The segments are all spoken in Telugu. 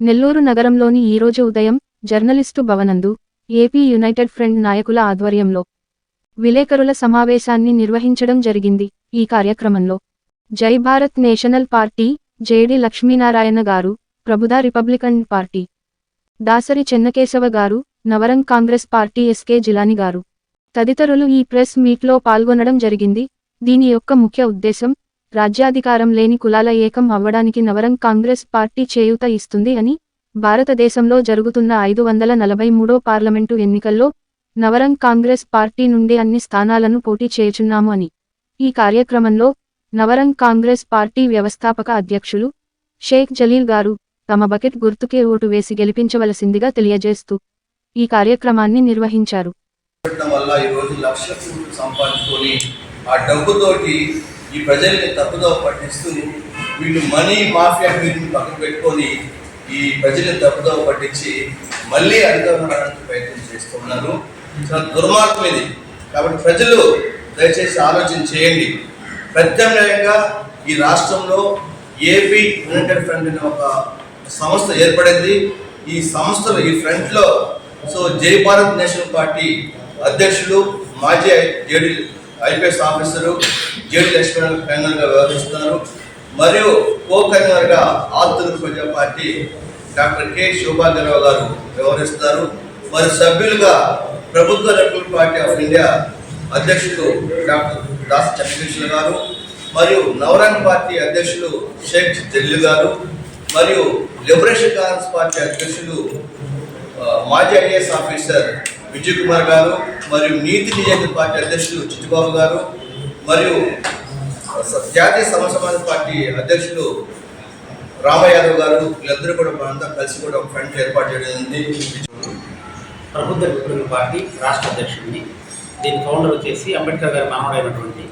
నెల్లూరు నగరంలోని ఈరోజు ఉదయం జర్నలిస్టు భవనందు ఏపీ యునైటెడ్ ఫ్రంట్ నాయకుల ఆధ్వర్యంలో విలేకరుల సమావేశాన్ని నిర్వహించడం జరిగింది. ఈ కార్యక్రమంలో Jai Bharat national party JD Lakshminarayana garu ప్రభుదా Republican party Dasari Chennakesava garu Navrang Congress party SK Jilani garu తదితరులు ఈ ప్రెస్ మీట్లో పాల్గొనడం జరిగింది. దీని యొక్క ముఖ్య ఉద్దేశం రాజ్యాధికారం లేని కులాల ఏకం అవ్వడానికి నవరంగ్ కాంగ్రెస్ పార్టీ చేయూత ఇస్తుంది అని భారతదేశంలో జరుగుతున్న ఐదు వందల నలభై మూడో పార్లమెంటు ఎన్నికల్లో నవరంగ్ కాంగ్రెస్ పార్టీ నుండి అన్ని స్థానాలను పోటీ చేయుచున్నాము అని. ఈ కార్యక్రమంలో నవరంగ్ కాంగ్రెస్ పార్టీ వ్యవస్థాపక అధ్యక్షులు షేక్ జలీల్ గారు తమ బకెట్ గుర్తుకే ఓటు వేసి గెలిపించవలసిందిగా తెలియజేస్తూ ఈ కార్యక్రమాన్ని నిర్వహించారు. వల్ల లక్ష సంపాదించుకొని ఆ డబ్బుతోటి ఈ ప్రజల్ని తప్పుదో పట్టిస్తూ వీళ్ళు మనీ మాఫియా వీటిని పక్కన పెట్టుకొని ఈ ప్రజల్ని తప్పుదో పట్టించి మళ్ళీ అధికారం ప్రయత్నం చేస్తున్నారు. చాలా దుర్మార్గం ఇది. కాబట్టి ప్రజలు దయచేసి ఆలోచన చేయండి. ప్రత్యామ్నాయంగా ఈ రాష్ట్రంలో ఏపీ యునైటెడ్ ఫ్రంట్ అనే ఒక సంస్థ ఏర్పడింది. ఈ సంస్థలు ఈ ఫ్రంట్లో సో జై భారత్ నేషనల్ పార్టీ అధ్యక్షులు మాజీ JD IPS officer JD Lakshman కన్వీనర్గా వ్యవహరిస్తున్నారు. మరియు కో కన్వీనర్గా ఆంధ్ర ప్రజా పార్టీ డాక్టర్ కె శోభాగ్యరావు గారు వ్యవహరిస్తారు. మరి సభ్యులుగా ప్రభుత్వ రిపబ్లిక్ పార్టీ ఆఫ్ ఇండియా అధ్యక్షులు డాక్టర్ దాస్ చంద్రకృష్ణ గారు మరియు నవరంగ్ పార్టీ అధ్యక్షులు షేక్ జల్లు గారు మరియు లిబరేషన్ కాంగ్రెస్ పార్టీ అధ్యక్షులు మాజీ ఐఏఎస్ ఆఫీసర్ విజయ్ కుమార్ గారు మరియు నీతి నియోజక పార్టీ అధ్యక్షులు చిట్టిబాబు గారు మరియు స- జాతీయ సమసమాజ పార్టీ అధ్యక్షులు రామయాదవ్ గారు వీళ్ళందరూ కూడా మనంతా కలిసి కూడా ఒక ఫ్రంట్ ఏర్పాటు చేయడం ప్రభుత్వ రిపబ్లికన్ పార్టీ రాష్ట్ర అధ్యక్షుడిని. దీని ఫౌండర్ వచ్చేసి అంబేద్కర్ గారి మనవడైనటువంటి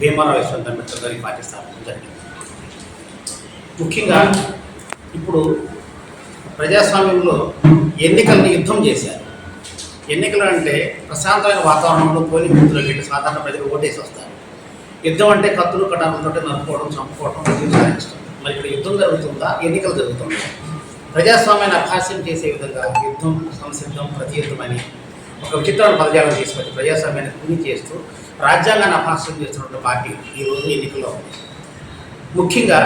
భీమారావు యశ్వంత్ అంబేద్కర్ గారి పార్టీ స్థాపించడం జరిగింది. ముఖ్యంగా ఇప్పుడు ప్రజాస్వామ్యంలో ఎన్నికల్ని యుద్ధం చేశారు. ఎన్నికలు అంటే ప్రశాంతమైన వాతావరణంలో పోలింగ్ బూత్లో వెళ్ళి సాధారణ ప్రజలు ఓటేసి వస్తారు. యుద్ధం అంటే కత్తులు కటాలతో నరుకోవడం చంపుకోవడం విజయం సాధించడం మరి ఇక్కడ యుద్ధం జరుగుతుందా? ఎన్నికలు జరుగుతుందా ప్రజాస్వామ్యాన్ని అభ్యాసం చేసే విధంగా యుద్ధం సంసిద్ధం ప్రతియుద్ధమని ఒక విచిత్రమైన పదజాలం తీసుకొచ్చి ప్రజాస్వామ్యాన్ని కూని చేస్తూ రాజ్యాంగాన్ని అభ్యాసం చేస్తున్న పార్టీ ఈరోజు ఎన్నికల్లో ఉంది. ముఖ్యంగా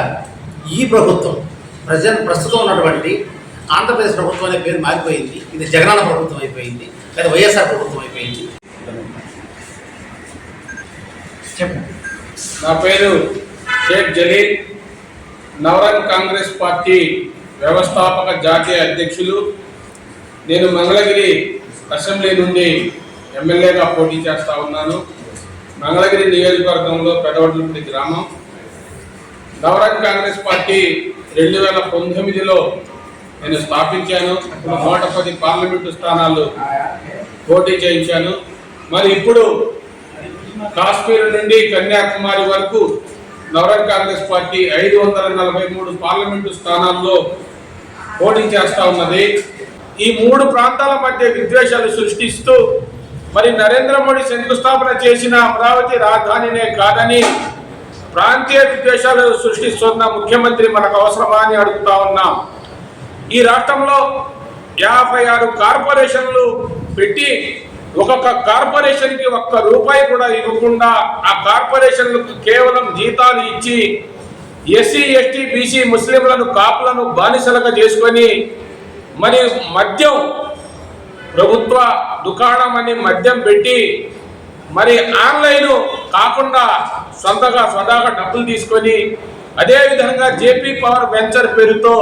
ఈ ప్రభుత్వం ప్రజ ప్రస్తుతం ఉన్నటువంటి ఆంధ్రప్రదేశ్ ప్రభుత్వం అనే పేరు మారిపోయింది. ఇది జగనన్న ప్రభుత్వం అయిపోయింది. లేదా వైఎస్ఆర్ ప్రభుత్వం అయిపోయింది. చెప్పు నా పేరు షేక్ జలీల్. నవరంగ్ కాంగ్రెస్ పార్టీ వ్యవస్థాపక జాతీయ అధ్యక్షులు. నేను మంగళగిరి అసెంబ్లీ నుండి ఎమ్మెల్యేగా పోటీ చేస్తా ఉన్నాను. మంగళగిరి నియోజకవర్గంలో పెదవడ్లపూడి గ్రామం. నవరంగ్ కాంగ్రెస్ పార్టీ రెండు వేల పంతొమ్మిదిలో నేను స్థాపించాను. నూట పది పార్లమెంటు స్థానాలు పోటీ చేయించాను. మరి ఇప్పుడు కాశ్మీర్ నుండి కన్యాకుమారి వరకు నవరంగ్ కాంగ్రెస్ పార్టీ ఐదు వందల నలభై మూడు పార్లమెంటు స్థానాల్లో పోటీ చేస్తూ ఉన్నది. ఈ మూడు ప్రాంతాల మధ్య విద్వేషాలు సృష్టిస్తూ మరి నరేంద్ర మోడీ శంకుస్థాపన చేసిన అమరావతి రాజధానినే కాదని ప్రాంతీయ విద్వేషాలు సృష్టిస్తున్న ముఖ్యమంత్రి మనకు అవసరమా అని అడుగుతా ఉన్నాం. ఈ రాష్ట్రంలో యాభై ఆరు కార్పొరేషన్లు పెట్టి ఒక్కొక్క కార్పొరేషన్కి ఒక్క రూపాయి కూడా ఇవ్వకుండా ఆ కార్పొరేషన్లకు కేవలం జీతాలు ఇచ్చి ఎస్సీ ఎస్టీ బీసీ ముస్లింలను కాపులను బానిసలుగా చేసుకొని మరి మద్యం ప్రభుత్వ దుకాణం అని మద్యం పెట్టి మరి ఆన్లైన్ కాకుండా సొంతగా స్వతహాగా డబ్బులు తీసుకొని అదేవిధంగా జేపీ పవర్ వెంచర్ పేరుతో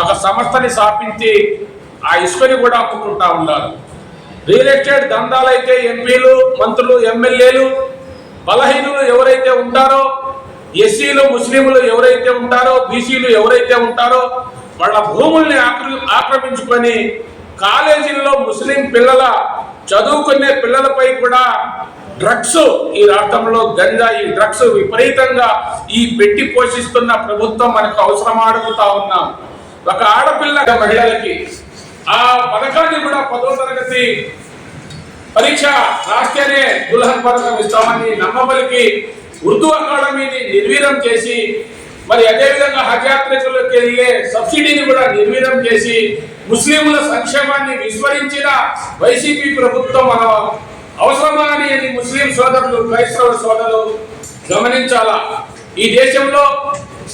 ఒక సంస్థని స్థాపించి ఆ ఇసుకని కూడా అమ్ముకుంటా ఉన్నారు. రియల్ ఎస్టేట్ దందాలైతే ఎంపీలు మంత్రులు ఎమ్మెల్యేలు బలహీనులు ఎవరైతే ఉంటారో ఎస్సీలు ముస్లింలు ఎవరైతే ఉంటారో బీసీలు ఎవరైతే ఉంటారో వాళ్ళ భూముల్ని ఆక్ర- ఆక్రమించుకొని కాలేజీల్లో ముస్లిం పిల్లల చదువుకునే పిల్లలపై కూడా డ్రగ్స్ ఈ రాష్ట్రంలో గంజా ఈ డ్రగ్స్ విపరీతంగా ఈ పెట్టి పోషిస్తున్న ప్రభుత్వం మనకు అవసరం అడుగుతా ఉన్నాం. ఒక ఆడపిల్ల మహిళలకి ఆ పథకాన్ని కూడా పదో తరగతి పరీక్ష రాస్తేనే దుల్హన్ పథకం ఇస్తామని నమ్మబలికి ఉర్దూ అకాడమీని నిర్వీర్యం చేసి మరి అదేవిధంగా హజ్ యాత్రికులకు వెళ్ళే సబ్సిడీని కూడా నిర్వీర్యం చేసి ముస్లింల సంక్షేమాన్ని విస్మరించిన వైసీపీ ప్రభుత్వం మన అవసరమా అని ముస్లిం సోదరులు క్రైస్తవ సోదరులు గమనించాలా? ఈ దేశంలో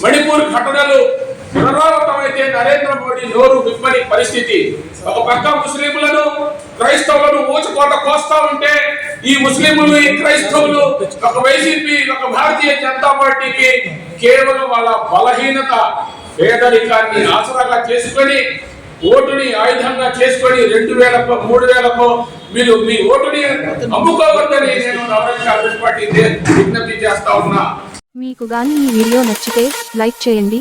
మణిపూర్ ఘటనలు పునరావృతమైతే నరేంద్ర మోడీ నోరు విప్పని పరిస్థితి. ఒక పక్క ముస్లింలను క్రైస్తవులను ఊచుకోట కోస్తా ఉంటే ఈ ముస్లింలు ఈ క్రైస్తవులు ఒక వైసీపీ ఒక భారతీయ జనతా పార్టీకి కేవలం వాళ్ళ బలహీనత పేదరికాన్ని ఆసరాగా చేసుకొని ఓటుని ఆయుధంగా చేసుకొని రెండు వేలకో మూడు వేలకో మీరు మీ ఓటుని అమ్ముకోవద్దని నేను కాంగ్రెస్ పార్టీ విజ్ఞప్తి చేస్తా ఉన్నా. మీకు గాని ఈ వీడియో నచ్చితే లైక్ చేయండి